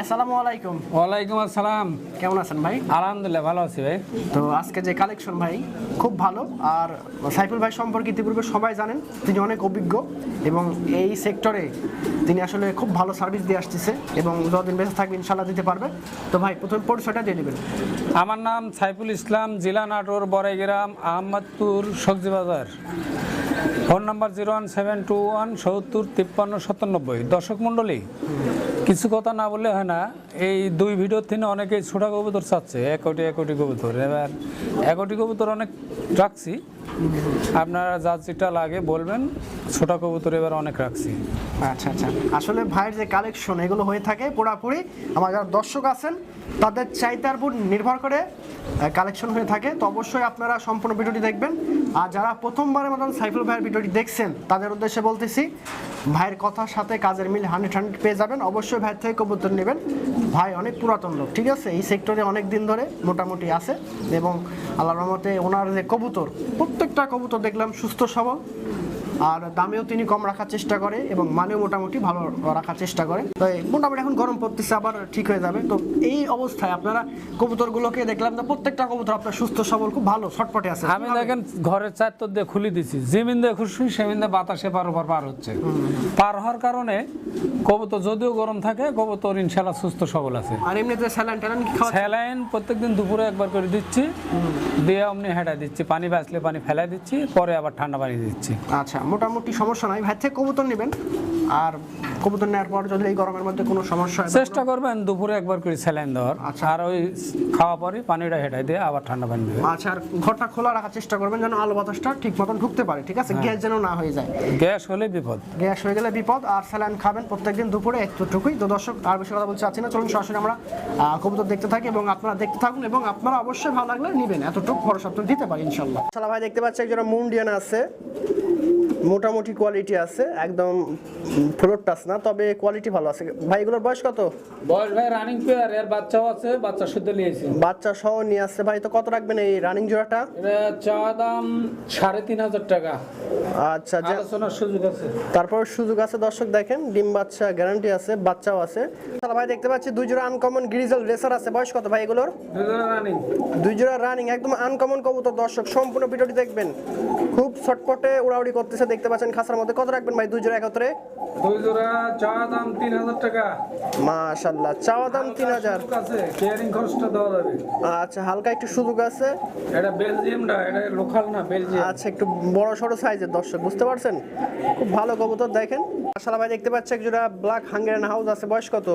আসসালামু আলাইকুম। ওয়ালাইকুম আসসালাম। কেমন আছেন ভাই? আলহামদুলিল্লাহ ভালো আছি ভাই। তো আজকে যে কালেকশন ভাই খুব ভালো। আর সাইফুল ভাই সম্পর্কে ইতিপূর্বে সবাই জানেন তিনি অনেক অভিজ্ঞ এবং এই সেক্টরে তিনি আসলে খুব ভালো সার্ভিস দিয়ে আসতেছে এবং যতদিন বেঁচে থাকবে ইনশাল্লাহ দিতে পারবে। তো ভাই প্রথম পরিচয়টা দিয়ে দেবেন আমার নাম সাইফুল ইসলাম জেলা নাটোর বড়াইগ্রাম আহমদপুর সবজি বাজার phone number zero one seven two one সত্তর তিপ্পান্ন সাতানব্বই দর্শক মণ্ডলী কিছু কথা না বললে হয় না। এই দুই ভিডিওর থেকে অনেকেই ছোটা কবুতর চাচ্ছে, এক কোটি এক কোটি কবুতর। এবার এক কোটি কবুতর অনেক রাখছি। আপনারা যা যেটা লাগে বলবেন, ছোটা কবুতর এবার অনেক রাখছি। আচ্ছা আচ্ছা। আসলে ভাইয়ের যে কালেকশন এগুলো হয়ে থাকে পুরাপুরি। আমার যারা দর্শক আছেন, তাদের চাহিদার উপর নির্ভর করে কালেকশন হয়ে থাকে। তো অবশ্যই আপনারা সম্পূর্ণ ভিডিওটি দেখবেন। আর যারা প্রথমবারের মতন সাইফুল ভাইয়ের ভিডিওটি দেখছেন, তাদের উদ্দেশ্যে বলতেছি, ভাইয়ের কথার সাথে কাজের মিল হান্ড্রেড হান্ড্রেড পেয়ে যাবেন। অবশ্যই ভাইয়ের থেকে কবুতর নেবেন। ভাই অনেক পুরাতন লোক, ঠিক আছে? এই সেক্টরে অনেক দিন ধরে মোটামুটি আছে এবং আল্লাহর রহমতে ওনার যে কবুতর প্রত্যেকটা কবুতর দেখলাম সুস্থ সবল। আর দামেও তিনি কম রাখার চেষ্টা করে এবং মানেও মোটামুটি ভালো রাখার চেষ্টা করে। তো মোটামুটি এখন গরম পড়তেছে আবার ঠিক হয়ে যাবে। তো এই অবস্থায় আপনারা কবুতরগুলোকে দেখলাম তো প্রত্যেকটা কবুতর আপনার সুস্থ সবল খুব ভালো ছটপটে আছে। আমি দেখেন ঘরের চারতর দিয়ে খুলে দিছি। যেমিন দিয়ে খুশি সেমিন দিয়ে বাতাসে পার ওপর পার হচ্ছে। পার হওয়ার কারণে কবুতর যদিও গরম থাকে কবুতর ইনশাল্লাহ সুস্থ সবল আছে। আর এমনিতে স্যালাইন ট্যালাইন কি খাওয়া স্যালাইন প্রত্যেকদিন দুপুরে একবার করে দিচ্ছি দিয়ে অমনি হেঁটা দিচ্ছি। পানি বাঁচলে পানি ফেলাই দিচ্ছি পরে আবার ঠান্ডা পানি দিচ্ছি। আচ্ছা মোটামুটি সমস্যা নাই। ভাই থেকে কবুতর নেবেন। আর কবুতর নেওয়ার পর যদি এই গরমের মধ্যে কোনো সমস্যা হয় চেষ্টা করবেন দুপুরে একবার করে স্যালাইন দেওয়ার। আচ্ছা। আর ওই খাওয়া পরে পানিটা হেঁটাই দিয়ে আবার ঠান্ডা পানি দেবে আচ্ছা আর ঘরটা খোলা রাখার চেষ্টা করবেন যেন আলো বাতাসটা ঠিক মতন ঢুকতে পারে ঠিক আছে? গ্যাস যেন না হয়ে যায়। গ্যাস হলে বিপদ। গ্যাস হয়ে গেলে বিপদ আর স্যালাইন খাবেন প্রত্যেকদিন দুপুরে একটুটুকুই। তো দর্শক আর বেশি কথা বলতে চাচ্ছি না। চলুন সরাসরি আমরা কবুতর দেখতে থাকি এবং আপনারা দেখতে থাকুন এবং আপনারা অবশ্যই ভালো লাগলে নেবেন। এতটুকু ভরসা তো দিতে পারি ইনশাল্লাহ সালা ভাই দেখতে পাচ্ছি একজন মুন্ডিয়ান আছে। মোটামুটি কোয়ালিটি আছে একদম ফ্লোর টাচ না তবে কোয়ালিটি ভালো আছে। ভাই এগুলোর বয়স কত? বয়স ভাই রানিং পেয়ার এর বাচ্চাও আছে বাচ্চা শুদ্ধ নিয়েছি। বাচ্চা সহ নিয়ে আসছে। ভাই তো কত রাখবেন এই রানিং জোড়াটা? চা দাম সাড়ে তিন হাজার টাকা। আচ্ছা আলোচনার সুযোগ আছে। তারপর সুযোগ আছে দর্শক দেখেন ডিম বাচ্চা গ্যারান্টি আছে বাচ্চাও আছে। তাহলে ভাই দেখতে পাচ্ছি দুই জোড়া আনকমন গ্রিজেল রেসার আছে। বয়স কত ভাই এগুলোর? রানিং দুই জোড়া রানিং একদম আনকমন কবুতর। দর্শক সম্পূর্ণ ভিডিওটি দেখবেন। খুব ছটপটে উড়াউড়ি করতেছে দেখতে পাচ্ছেন খাসার মধ্যে। কত রাখবেন ভাই দুই জোড়া একত্রে? দুই জোড়া চা দাম তিন হাজার টাকা। মাশাল্লাহ চাওয়া দাম তিন হাজার। কেয়ারিং খরচটা দেওয়া যাবে। আচ্ছা হালকা একটু সুযোগ আছে। এটা বেলজিয়ামটা এটা লোকাল না বেলজিয়াম। আচ্ছা একটু বড় সড়ো সাইজের দর্শক বুঝতে পারছেন? খুব ভালো কবুতর দেখেন। মাশাল্লাহ ভাই দেখতে পাচ্ছি এক জোড়া ব্ল্যাক হাঙ্গেরিয়ান হাউস আছে। বয়স কত?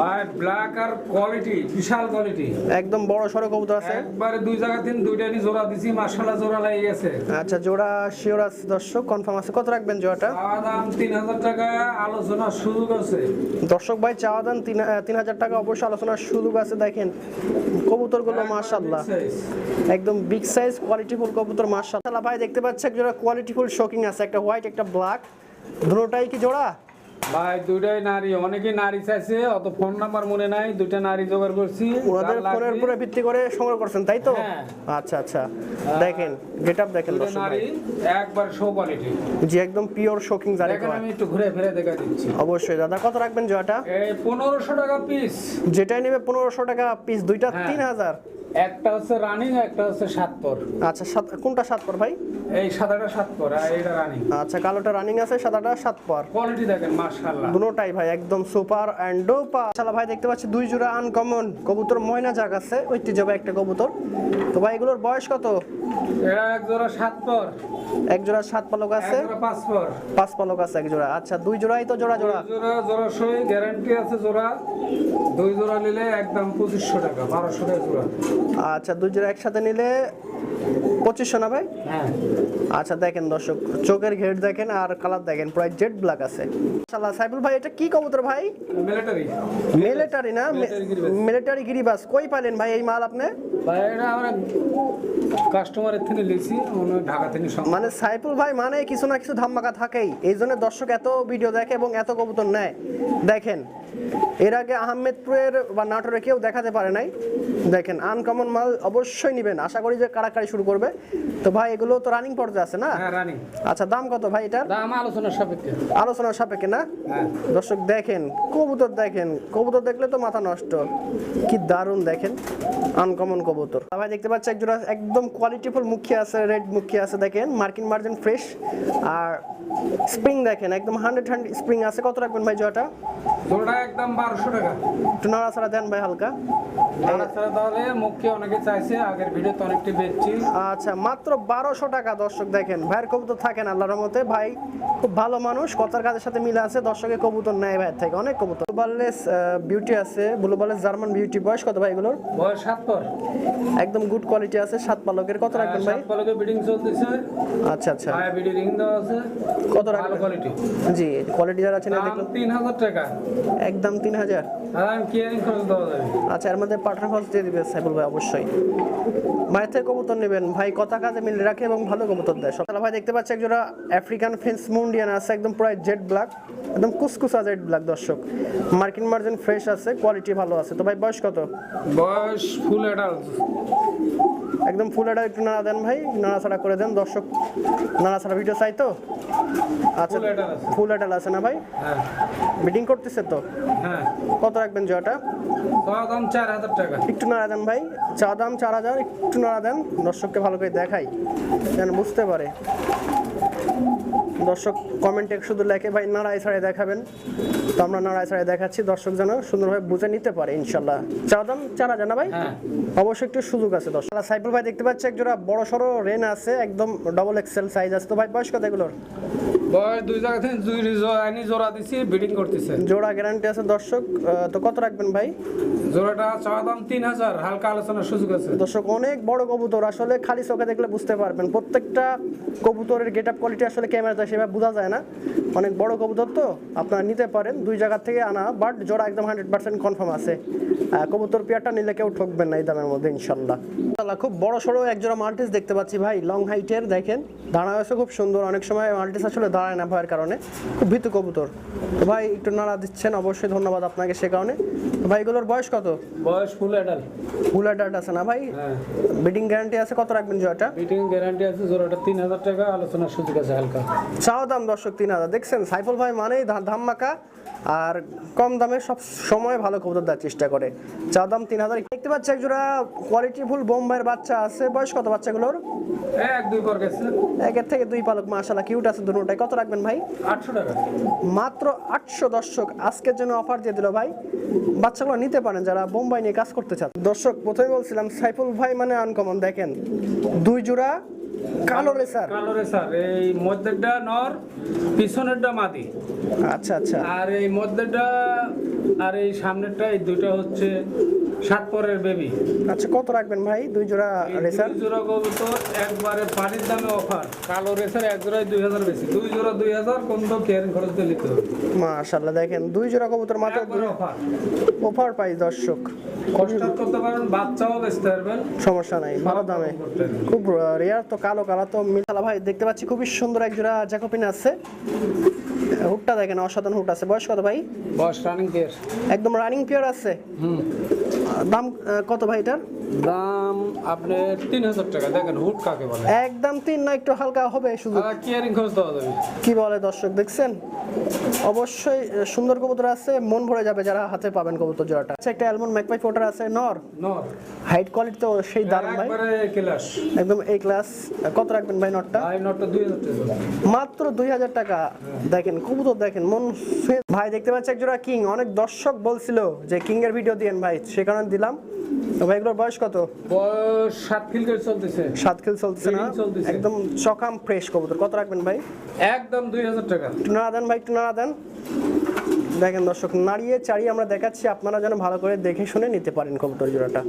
ভাই ব্ল্যাক আর কোয়ালিটি বিশাল কোয়ালিটি একদম বড় সড়ো কবুতর আছে। একবারে দুই জায়গা তিন দুইটারই জোড়া দিছি মার্শাল্লাহ জোড়া লেগে গেছে। আচ্ছা জোড়া শিওর আছে দর্শক কনফার্ম আছে। কত রাখবেন জোড়াটা? চাওয়া দাম তিন হাজার টাকা আলোচনার সুযোগ আছে। দর্শক ভাই চাওয়া দাম তিন তিন হাজার টাকা অবশ্যই আলোচনার সুযোগ আছে। দেখেন কবুতরগুলো মার্শাল্লাহ একদম বিগ সাইজ কোয়ালিটিফুল কবুতর মার্শাল্লাহ ভাই দেখতে পাচ্ছি এক জোড়া কোয়ালিটিফুল শোকিং আছে। একটা হোয়াইট একটা ব্ল্যাক দুটোটাই কি জোড়া? ভাই দুইটাই নারী। অনেকে নারী চাইছে অত ফোন নাম্বার মনে নাই দুইটা নারী জোগাড় করছি। ওনাদের ফোনের উপরে ভিত্তি করে সংগ্রহ করছেন তাই তো? হ্যাঁ। আচ্ছা আচ্ছা। দেখেন গেটআপ দেখেন দর্শক নারী একবার শো কোয়ালিটি জি একদম পিওর শোকিং জারি দেখেন আমি একটু ঘুরে ফিরে দেখা দিচ্ছি। অবশ্যই দাদা কত রাখবেন জয়টা এই 1500 টাকা পিস যেটাই নেবে 1500 টাকা পিস দুইটা হ্যাঁ। 3000 একটা হচ্ছে রানিং একটা হচ্ছে সাতপর আচ্ছা সাত কোনটা সাত পর ভাই? এই সাদাটা সাতপর আর এইটা রানিং আচ্ছা কালোটা রানিং আছে সাদাটা সাতপর কোয়ালিটি দেখেন মাশাআল্লাহ। দুটোটাই ভাই একদম সুপার অ্যান্ড ডোপা শালা ভাই দেখতে পাচ্ছি দুই জোড়া আনকমন কবুতর ময়না জাগ আছে ঐতিহ্যবাহী একটা কবুতর। তো ভাই এগুলোর বয়স কত? এটা এক জোড়া সাত পর এক জোড়া সাত পালক আছে? পাঁচ পর পাঁচ পালক আছে এক জোড়া। আচ্ছা দুই জোড়াই তো জোড়া জোড়া। জোড়া জোড়া সই গ্যারান্টি আছে জোড়া। দুই জোড়া নিলে একদম পঁচিশশো টাকা বারোশো টাকা জোড়া। আচ্ছা দুজনে একসাথে নিলে পঁচিশশো না ভাই? হ্যাঁ। আচ্ছা দেখেন দর্শক চোখের ঘেট দেখেন আর কালার দেখেন প্রায় জেড ব্ল্যাক আছে। শালা সাইফুল ভাই এটা কি কবুতর ভাই? মিলিটারি মিলিটারি না? মিলিটারি গিরিবাস। কই পাইলেন ভাই এই মাল আপনি? ভাই এটা আমরা কাস্টমারের থেকে লিখছি ঢাকা থেকে মানে সাইফুল ভাই মানে কিছু না কিছু ধামাকা থাকেই। এই জন্য দর্শক এত ভিডিও দেখে এবং এত কবুতর নেয়। দেখেন এর আগে আহমেদপুরের বা নাটোরে কেউ দেখাতে পারে নাই। দেখেন আনকমন মাল অবশ্যই নেবেন। আশা করি যে কারাকারি শুরু করবে। তো ভাই এগুলো তো রানিং পর্যায়ে আছে না? হ্যাঁ রানিং আচ্ছা দাম কত ভাই এটার? দাম আলোচনার সাপেক্ষে। আলোচনার সাপেক্ষে না? হ্যাঁ। দর্শক দেখেন কবুতর দেখেন কবুতর দেখলে তো মাথা নষ্ট। কি দারুণ দেখেন আনকমন কবুতর। ভাই দেখতে পাচ্ছি একজোড়া একদম কোয়ালিটিফুল মুখী আছে রেড মুখী আছে দেখেন মার্কিন মার্জিন ফ্রেশ আর স্প্রিং দেখেন একদম হান্ড্রেড হান্ড্রেড স্প্রিং আছে। কত রাখবেন ভাই জয়টা জোড়া একদম বারোশো টাকা। একটু নাড়াচাড়া দেন ভাই হালকা। তাছাড়া তাহলে মুখকে অনেকে চাইছে আগের ভিডিওতে অনেকটি বেচছি। আচ্ছা মাত্র বারোশো টাকা দর্শক দেখেন। ভাইয়ের কবুতর থাকেন আল্লাহর রহমতে। ভাই খুব ভালো মানুষ কথার কাজের সাথে মিলে আছে। দর্শকের কবুতর নেয় ভাইয়ের থেকে অনেক কবুতর। ব্লুবালেস বিউটি আছে। ব্লুবালেস জার্মান বিউটি বয়স কত ভাই এগুলোর? বয়স সাত পর। একদম গুড কোয়ালিটি আছে সাত পালকের। কত রাখবেন ভাই? সাত পলকে বিডিং চলতেছে। আচ্ছা আচ্ছা। হাই বিডি রিং দেওয়া আছে। কত রাখবেন? কোয়ালিটি জি কোয়ালিটি যারা আছে না দাম দেখল তিন হাজার টাকা। একদম তিন হাজার। আর আমি কেয়ারিং খরচ যাবে? আচ্ছা এর মধ্যে পার্টনার খরচ দিয়ে দিবে সাইবুল ভাই অবশ্যই। মায়ের থেকে কবুতর নেবেন। ভাই, কথা কাজে মিলে রাখে এবং ভালো কবুতর দেয়। সকালে ভাই, দেখতে পাচ্ছি একজোড়া আফ্রিকান ফেন্স মুন্ডিয়ান আছে, একদম প্রায় জেড ব্ল্যাক একদম কুসকুসা জেড ব্ল্যাক দর্শক। মার্কিন মার্জিন ফ্রেশ আছে কোয়ালিটি ভালো আছে। তো ভাই, বয়স কত? বয়স ফুল অ্যাডাল্ট একদম ফুল এটা একটু নাড়া দেন ভাই নাড়াছাড়া করে দেন দর্শক নাড়াছাড়া ভিডিও চাই তো? আচ্ছা। ফুল এটাল আছে। না ভাই? হ্যাঁ। মিটিং করতেছে তো? হ্যাঁ। কত রাখবেন জয়টা? দাম চার হাজার টাকা। একটু নাড়া দেন ভাই চা দাম চার হাজার একটু নাড়া দেন দর্শককে ভালো করে দেখাই যেন বুঝতে পারে। দর্শক কমেন্টে শুধু লেখে ভাই নাড়াই ছাড়াই দেখাবেন। তো আমরা নাড়াই ছাড়াই দেখাচ্ছি। দর্শক যেন সুন্দরভাবে বুঝে নিতে পারে ইনশাল্লাহ। চা দাম? চার হাজার না ভাই? হ্যাঁ। অবশ্যই একটু সুযোগ আছে দর্শক। সাইফুল ভাই দেখতে পাচ্ছি একজোড়া বড় সড়ো রেন আছে একদম ডবল এক্সেল সাইজ আছে। তো ভাই বয়স কত এগুলোর? বয়স দুই জায়গা থেকে দুই রিজো- জোড়া দিছি করতেছে। জোড়া গ্যারান্টি আছে দর্শক। তো কত রাখবেন ভাই? জোড়াটা চাওয়া দাম তিন হাজার হালকা আলোচনার সুযোগ আছে। দর্শক অনেক বড় কবুতর। আসলে খালি চোখে দেখলে বুঝতে পারবেন প্রত্যেকটা কবুতরের গেট আপ কোয়ালিটি আসলে ক্যামেরাতে সেভাবে বোঝা যায় না। অনেক বড় কবুতর তো আপনারা নিতে পারেন দুই জায়গা থেকে আনা বাট জোড়া একদম হান্ড্রেড পার্সেন্ট কনফার্ম আছে। কবুতর পেয়ারটা নিলে কেউ ঠকবেন না এই দামের মধ্যে ইনশাল্লাহ ইনশাল্লাহ, খুব বড় সড়ো একজোড়া মাল্টিস দেখতে পাচ্ছি ভাই লং হাইটের দেখেন। আছে খুব সুন্দর অনেক সময় মাল্টিস আসলে দাঁড়ায় না ভয়ের কারণে। খুব ভীতু কবুতর। তো ভাই একটু নাড়া দিচ্ছেন অবশ্যই ধন্যবাদ আপনাকে সে কারণে। তো ভাই এগুলোর বয়স কত? বয়স ফুল অ্যাডাল্ট ফুল অ্যাডাল্ট আছে না ভাই? বিডিং গ্যারান্টি আছে কত রাখবেন জয়টা? বিডিং গ্যারান্টি আছে জোড়াটা তিন হাজার টাকা আলোচনার সুযোগ আছে হালকা। চাও দাম দর্শক তিন হাজার। দেখছেন সাইফুল ভাই মানেই ধা- ধামাকা আর কম দামে সব সময় ভালো কবুতর দেওয়ার চেষ্টা করে। চা দাম তিন হাজার। দেখতে পাচ্ছি একজোড়া কোয়ালিটি ফুল বোম্বাইয়ের বাচ্চা আছে। বয়স কত বাচ্চাগুলোর? এক দুই পর গেছে। একের থেকে দুই পালক মাশাল্লাহ কিউট আছে দুটোটাই। কত রাখবেন ভাই? আটশো টাকা। মাত্র আটশো দর্শক আজকের জন্য অফার দিয়ে দিল ভাই। বাচ্চাগুলো নিতে পারেন যারা বোম্বাই নিয়ে কাজ করতে চান। দর্শক প্রথমে বলছিলাম সাইফুল ভাই মানে আনকমন দেখেন। দুই জোড়া কালো রেসার। কালো রেসার এই মধ্যেরটা নর পিছনেরটা মাদি। আচ্ছা আচ্ছা। আর এই মধ্যেরটা আর এই সামনেরটা এই দুইটা হচ্ছে সাত পরের বেবি আচ্ছা কত রাখবেন ভাই? দুই জোড়া রেসার জোড়া কবুতর একবারে পানির দামে অফার কালো রেসার এক জোড়ায় দুই হাজার বেশি। দুই জোড়া দুই হাজার কোন তো কেয়ারিং খরচ দিয়ে নিতে হবে। দেখেন দুই জোড়া কবুতর মাত্র অফার অফার পাই দর্শক। কষ্ট করতে পারেন বাচ্চাও বেচতে পারবেন। সমস্যা নাই ভালো দামে। খুব রেয়ার তো কালো কালা তো মিশালা ভাই দেখতে পাচ্ছি খুবই সুন্দর এক জোড়া জ্যাকোপিন আছে। হুকটা দেখেন অসাধারণ হুক আছে। বয়স কত ভাই? বয়স রানিং কেয়ার একদম রানিং পিয়ার আছে। হুম। দাম কত ভাই এটার? দাম আপনি তিন হাজার টাকা দেখেন হুড কাকে বলে। একদম তিন না একটু হালকা হবে শুধু কেয়ারিং খরচ দেওয়া যাবে। কি বলে দর্শক দেখছেন? অবশ্যই সুন্দর কবুতর আছে মন ভরে যাবে যারা হাতে পাবেন কবুতর জোড়াটা। আচ্ছা একটা অ্যালমন্ড ম্যাকপাই ফোটার আছে নর? নর। হাইট কোয়ালিটি তো সেই দারুণ ভাই। ক্লাস একদম এই ক্লাস কত রাখবেন ভাই নটটা ভাই নটটা দুই হাজার টাকা। মাত্র দুই হাজার টাকা। দেখেন কবুতর দেখেন মন ভাই দেখতে পাচ্ছি একজোড়া কিং অনেক দর্শক বলছিল যে কিং এর ভিডিও দিয়েন ভাই সে কারণে দিলাম। ভাই এগুলোর বয়স কত? বয়স সাত করে চলতেছে। সাত কিল চলতেছে না? একদম সকাম ফ্রেশ কবুতর। কত রাখবেন ভাই? একদম দুই হাজার টাকা। নাড়া দেন ভাই একটু নাড়া দেন। দেখেন দর্শক নাড়িয়ে চাড়িয়ে আমরা দেখাচ্ছি আপনারা যেন ভালো করে দেখে শুনে নিতে পারেন কবুতর জোড়াটা।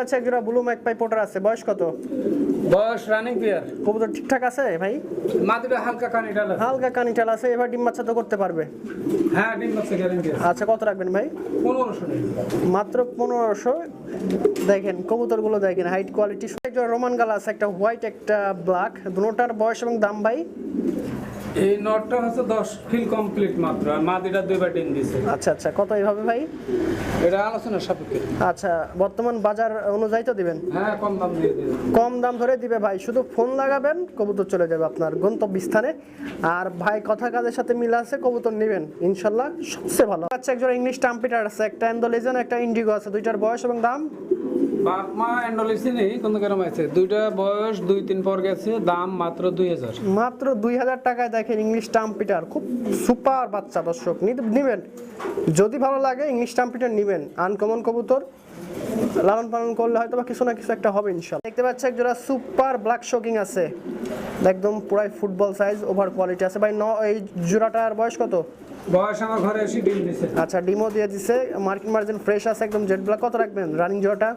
আচ্ছা এক জোড়া ব্লু ম্যাকপাই পোটার আছে। বয়স কত? বয়স রানিং পেয়ার কবুতর ঠিকঠাক আছে ভাই? মাটিটা হালকা কানি ডালা হালকা কানিটাল আছে এবার ডিম বাচ্চা তো করতে পারবে। হ্যাঁ ডিম বাচ্চা গ্যারেন্টি আচ্ছা কত রাখবেন ভাই? পনেরোশো টাকা মাত্র পনেরোশো। দেখেন কবুতরগুলো দেখেন হাইট কোয়ালিটি একটা রোমান গালা আছে একটা হোয়াইট একটা ব্ল্যাক দুটোটার বয়স এবং দাম ভাই এই নটটা হচ্ছে দশ ফিল কমপ্লিট মাত্র আর মাদিটা দুইবার ডিম দিছে। আচ্ছা আচ্ছা কত এইভাবে ভাই? এটা আলোচনার সাপেক্ষে। আচ্ছা বর্তমান বাজার অনুযায়ী তো দিবেন? হ্যাঁ কম দাম দিয়ে দিবে কম দাম ধরে দিবে ভাই শুধু ফোন লাগাবেন কবুতর চলে যাবে আপনার গন্তব্যস্থানে। আর ভাই কথা কাজের সাথে মিল আছে কবুতর নেবেন ইনশাল্লাহ সবচেয়ে ভালো। আচ্ছা একজন ইংলিশ টাম্পিটার আছে একটা অ্যান্ডোলিজন একটা ইন্ডিগো আছে দুইটার বয়স এবং দাম? বাপ, মা অ্যান্ডোলিসি নেই কোন কেরম আছে দুইটা বয়স, দুই, তিন পর গেছে, দাম মাত্র দুই হাজার। মাত্র দুই হাজার টাকায় দেখেন ইংলিশ টাম্পিটার, খুব সুপার বাচ্চা দর্শক। নিবেন। যদি ভালো লাগে ইংলিশ টাম্পিটার নিবেন। আনকমন কবুতর, লালন পালন করলে হয়তো বা কিছু না কিছু একটা হবে ইনশাল্লাহ দেখতে পাচ্ছি একজোড়া সুপার ব্ল্যাক শোকিং আছে। একদম পুরাই ফুটবল সাইজ ওভার কোয়ালিটি আছে। ভাই, ন, এই জোড়াটার বয়স কত? বয়স আমার ঘরে এসে ডিম দিছে। আচ্ছা ডিমো দিয়ে দিছে। মার্কিন মার্জিন ফ্রেশ আছে একদম জেড ব্ল্যাক। কত রাখবেন রানিং এটা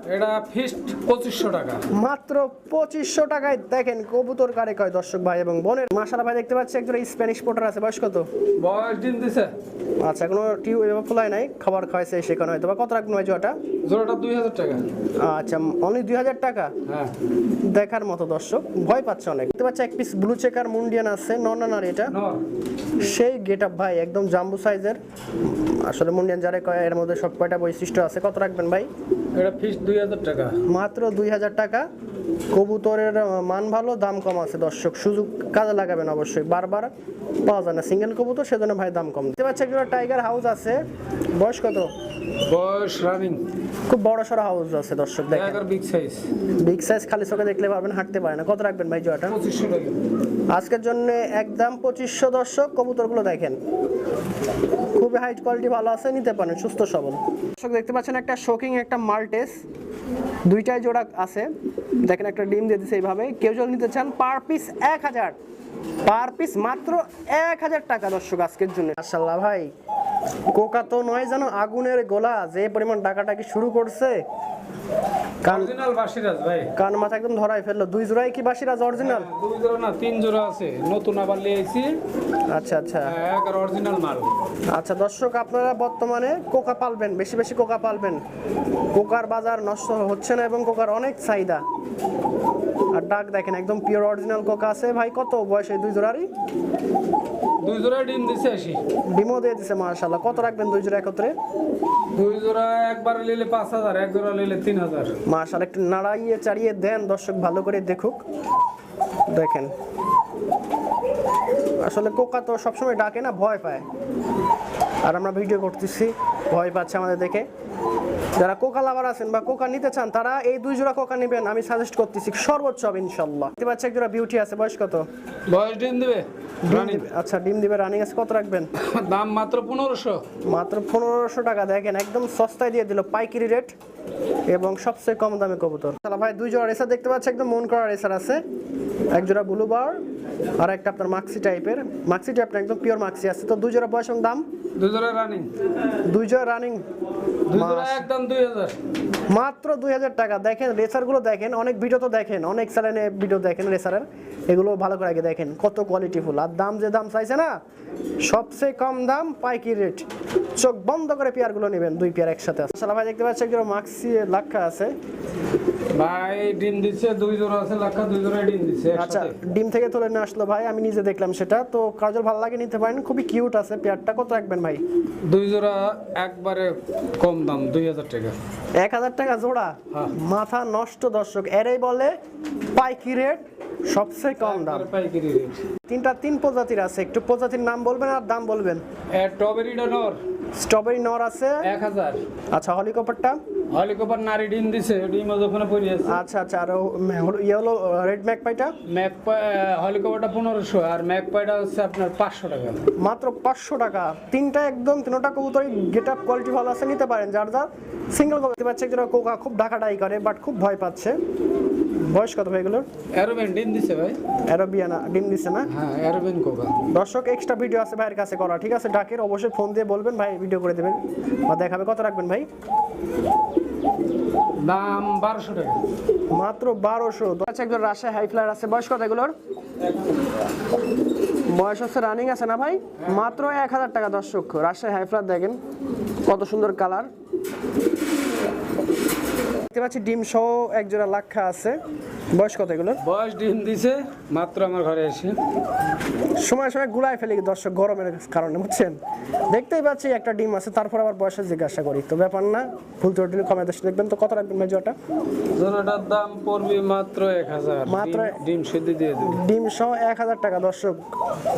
টাকা। মাত্র টাকায় দেখেন কবুতর কারে কয় দর্শক ভাই এবং বোনের। মাসালা ভাই দেখতে পাচ্ছি একজন স্প্যানিশ পোটার আছে। বয়স কত? বয়স ডিম দিছে। আচ্ছা কোনো টিউ এভাবে খোলাই নাই। খাবার খাওয়াইছে সেখানে হয়তো বা। কত রাখবেন ভাই জোড়াটা? টাকা। আচ্ছা অনলি টাকা? হ্যাঁ। দেখার মতো দর্শক। ভয় পাচ্ছে অনেক। দেখতে পাচ্ছি এক পিস ব্লু চেকার মুন্ডিয়ান আছে। না এটা? সেই গেট আপ ভাই একদম জাম্বু সাইজের আসলে মুন্ডিয়ান যারা কয় এর মধ্যে সব কয়টা বৈশিষ্ট্য আছে? কত রাখবেন ভাই? এটা ফিস দুই হাজার টাকা। মাত্র দুই হাজার টাকা। কবুতরের মান ভালো দাম কম আছে দর্শক। সুযোগ কাজে লাগাবেন অবশ্যই। বারবার পাওয়া যায় না। সিঙ্গেল কবুতর সেজন্য ভাই দাম কম। দেখতে পাচ্ছি একটা টাইগার হাউস আছে। বয়স কত? বয়স রানিং খুব বড় সড়ো হাউস আছে দর্শক দেখেন। টাকার বিগ সাইজ বিগ সাইজ খালি চোখে দেখলে পারবেন হাঁটতে পারে না। কত রাখবেন ভাই জোয়াটা? পঁচিশশো টাকা। আজকের জন্য একদম পঁচিশশো দর্শক কবুতরগুলো দেখেন। খুবই হাইট কোয়ালিটি ভালো আছে নিতে পারেন সুস্থ সবল। দর্শক দেখতে পাচ্ছেন একটা শোকিং একটা মাল্টেস। দুইটাই জোড়া আছে। দেখেন একটা ডিম দিয়ে দিচ্ছে এইভাবে। কেউ যদি নিতে চান পার পিস এক হাজার। পার পিস মাত্র এক হাজার টাকা দর্শক আজকের জন্য। মাশাল্লাহ ভাই। কোকা তো নয় যেন আগুনের গোলা যে পরিমাণ ডাকাটাকি শুরু করছে। কান অরিজিনাল বাসিরাজ ভাই। কান মাথা একদম ধরাই ফেলল। দুই জোড়াই কি বাসিরাজ অরিজিনাল? দুই জোড়া না তিন জোড়া আছে। নতুন আবার লিয়েছি। আচ্ছা আচ্ছা। এক আর অরিজিনাল মাল। আচ্ছা দর্শক আপনারা বর্তমানে কোকা পালবেন বেশি বেশি কোকা পালবেন। কোকার বাজার নষ্ট হচ্ছে না এবং কোকার অনেক চাহিদা। আর ডাক দেখেন একদম পিওর অরিজিনাল কোকা আছে। ভাই কত বয়সে দুই জোড়ারই? দুই জোড়া ডিম দিছে আসি ডিমো দিয়ে দিছে মার্শাল্লাহ কত রাখবেন দুই জোড়া একত্রে? দুই জোড়া একবার নিলে পাঁচ হাজার এক জোড়া নিলে তিন হাজার। একটু নাড়াইয়ে চাড়িয়ে দেন দর্শক ভালো করে দেখুক। দেখেন। আসলে কোকা তো সবসময় ডাকে না ভয় পায়। আর আমরা ভিডিও করতেছি ভয় পাচ্ছে আমাদের দেখে। যারা কোকা লাভার আছেন বা কোকা নিতে চান তারা এই দুই জোড়া কোকা নেবেন। আমি সাজেস্ট করতেছি সর্বোচ্চ হবে ইনশাল্লাহ। দেখতে পাচ্ছি এক জোড়া বিউটি আছে। বয়স কত? বয়স ডিম দিবে? আচ্ছা ডিম দিবে রানিং আছে। কত রাখবেন? দাম মাত্র পনেরোশো। মাত্র পনেরোশো টাকা। দেখেন একদম সস্তায় দিয়ে দিল পাইকারি রেট এবং সবচেয়ে কম দামে কবুতর। তাহলে ভাই দুই জোড়া রেসার দেখতে পাচ্ছি। একদম মন করা রেসার আছে। এক জোড়া ব্লু বার আর একটা আপনার মাক্সি টাইপের মাক্সি টাইপটা একদম পিওর মাক্সি আছে। তো দুই জোড়া বয়স এবং দাম? দুই জোড়া রানিং দুই জোড়া রানিং দুই একদম মাত্র দুই হাজার টাকা। দেখেন রেসারগুলো দেখেন অনেক ভিডিও তো দেখেন অনেক চ্যানেলে ভিডিও দেখেন রেসারের। এগুলো ভালো করে আগে দেখেন কত কোয়ালিটিফুল আর দাম যে দাম চাইছে না সবচেয়ে কম দাম পাইকি রেট চোখ বন্ধ করে পেয়ারগুলো নেবেন দুই পেয়ার একসাথে আছে। সালা ভাই দেখতে পাচ্ছি একজন মাক্সি লাক্ষা আছে? ভাই ডিম দিচ্ছে দুই জোড়া আছে লাখা দুই জোড়া ডিম দিচ্ছে আচ্ছা ডিম থেকে তুলে নিয়ে আসলো ভাই আমি নিজে দেখলাম সেটা। তো কাজল ভালো লাগে নিতে পারেন খুবই কিউট আছে পেয়ারটা কত রাখবেন ভাই? দুই জোড়া একবারে কম দাম। দুই হাজার টাকা। এক হাজার টাকা জোড়া? হ্যাঁ। মাথা নষ্ট দর্শক এরাই বলে পাইকি রেট সবচেয়ে কম দাম। পাইকারি রেট। তিনটা তিন প্রজাতির আছে একটু প্রজাতির নাম বলবেন আর দাম বলবেন। স্ট্রবেরি ডনর স্ট্রবেরি নর আছে। এক হাজার। আচ্ছা হলিকপারটা হলিকপার নারী ডিম দিছে ডিম ওখানে পড়ে আছে। আচ্ছা আচ্ছা আর ইয়ে হলো রেড ম্যাক পাইটা ম্যাক হলিকপারটা পনেরোশো আর ম্যাক পাইটা হচ্ছে আপনার পাঁচশো টাকা। মাত্র পাঁচশো টাকা। তিনটা একদম তিনটা কবুতরই গেট আপ কোয়ালিটি ভালো আছে নিতে পারেন। যার যার সিঙ্গেল কবুতর পাচ্ছে যেটা কোকা খুব ডাকাডাই করে বাট খুব ভয় পাচ্ছে। বয়স কত ভাই এগুলোর? অ্যারোবেন ডিম দিছে ভাই। অ্যারোবিয়ানা ডিম দিচ্ছে না? হ্যাঁ অ্যারোবেন কোকা। দর্শক এক্সট্রা ভিডিও আছে ভাইয়ের কাছে করা ঠিক আছে? ডাকের অবশ্যই ফোন দিয়ে বলবেন ভাই ভিডিও করে দেবেন। বা দেখাবে কত রাখবেন ভাই? দাম বারোশো টাকা। মাত্র বারোশো। আচ্ছা একজন রাজশাহী হাই ফ্লায়ার আছে, বয়স কত এগুলোর? বয়স হচ্ছে রানিং আছে না ভাই? মাত্র এক হাজার টাকা দর্শক, রাজশাহী হাই ফ্লায়ার দেখেন কত সুন্দর কালার। দেখতে পাচ্ছি ডিম সহ এক জোড়া লাক্ষা আছে। বয়স কত এগুলোর বয়স ডিম দিছে মাত্র আমার ঘরে এসে। সময় সময় গুলায় ফেলি দর্শক গরমের কারণে বুঝছেন? দেখতেই পাচ্ছি একটা ডিম আছে তারপর আবার বয়সে জিজ্ঞাসা করি। তো ব্যাপার না ভুল ত্রুটি কমে দেশে দেখবেন। তো কত রাখবেন জোড়াটা? জোড়াটার দাম পড়বে মাত্র এক হাজার। মাত্র- ডিম- সিদ্ধি দিয়ে ডিম সহ এক হাজার টাকা দর্শক।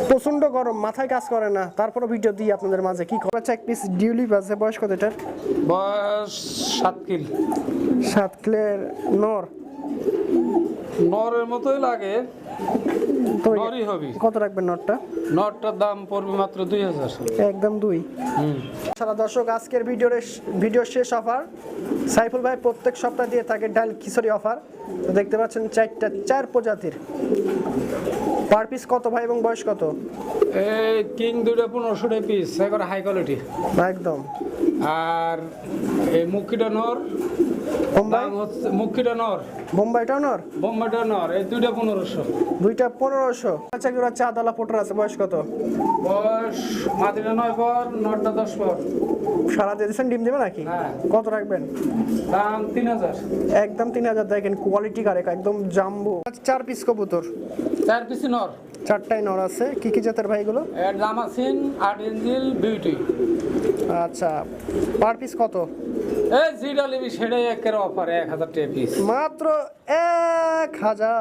প্রচণ্ড গরম মাথায় কাজ করে না। তারপরে ভিডিও দিই আপনাদের মাঝে। কি আছে এক পিস ডিউলিপ আছে বয়স কত এটার? বয়স সাত কিল। সাত ক্লের নর। নরের মতোই লাগে। তো নরই হবি। কত রাখবেন নরটা? নটটার দাম পড়বে মাত্র দুই হাজার। একদম দুই। সারা দর্শক আজকের ভিডিওর ভিডিও শেষ অফার সাইফুল ভাই প্রত্যেক সপ্তাহ দিয়ে থাকে ডাল খিচুড়ি অফার তো দেখতে পাচ্ছেন চারটা চার প্রজাতির। পার পিস কত ভাই এবং বয়স কত? এই কিং দুইটা পনেরোশো পিস একবার হাই কোয়ালিটি একদম। আর এই মুখিটা নর বোম্বাই? হচ্ছে মুখিটা নর বোম্বাইটাও নর বোম্বাইটা নর এই দুইটা পনেরোশো। দুইটা পনেরোশো। আচ্ছা কি পোটার আছে বয়স কত? বয়স মাদিনা নয় পর নটা দশ পর। সারা দিয়ে দিচ্ছেন ডিম দেবে নাকি? হ্যাঁ। কত রাখবেন? দাম তিন হাজার। একদম তিন হাজার দেখেন কোয়ালিটি কারেক একদম জাম্বো চার পিস কবুতর। চার পিস নর। চারটাই নর আছে। কি কি জাতের ভাইগুলো এর দাম আর আট ইঞ্জিল বিউটি আচ্ছা পার পিস কত? এই যেটা নিবি সেটাই একের অফার এক হাজার টাকা পিস মাত্র এক হাজার।